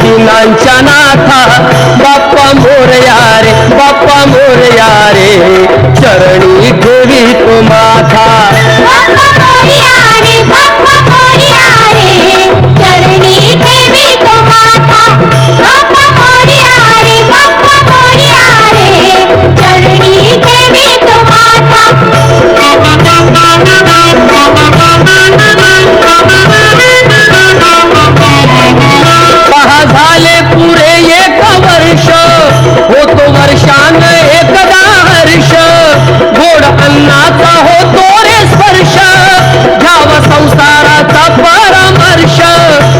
दिनांच्या नाथा बाप्पा मोरया रे बाप्पा मोरया रे चरणी ठेवी तो माथा. अन्नाचा होतो रे स्पर्श घ्यावा संसाराचा परामर्श.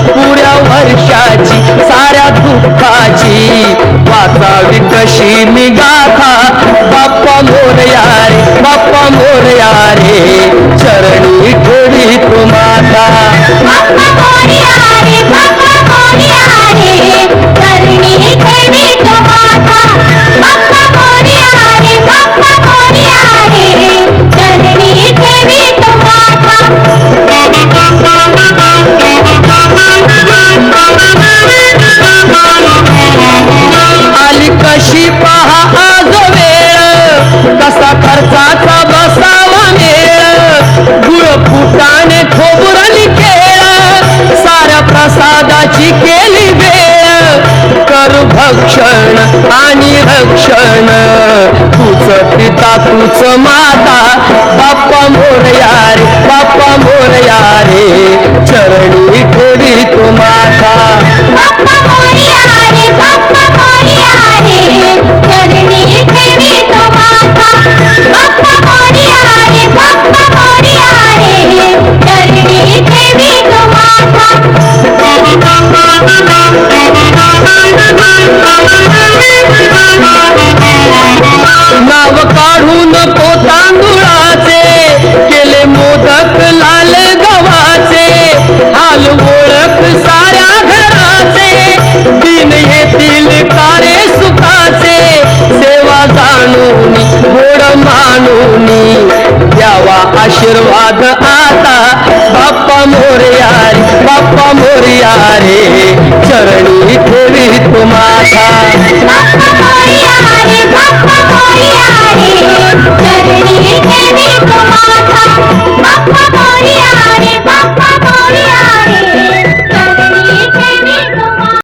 पुऱ्या वर्षाची साऱ्या दुःखाची वाचावी कशी मी गाथा. बाप्पा मोरया रे बाप्पा मोरया रे चरणी ठेवी तू आज वेळ. कसा खर्चाचा बसावा मेळ. गुळ फुटाने खोबरली केळ. साऱ्या प्रसादाची केली वेळ. कर भक्षण आणि रक्षण. तूच पिता तूच माता. बाप्पा मोरया रे बाप्पा मोरया रे. चरण नाव काढून पोतांदुळाचे केले मोदक लाल गव्हाचे हाल ओळख साऱ्या घराचे दिन येतील कारे सुखाचे सेवा जाणून गोड मानून द्यावा आशीर्वाद आता बाप्पा मोरे बाप्पा मोरिया रे चरणी ठेवी तुम्हाला. माथा बाप्पा बाप्पा चरणी ठेवी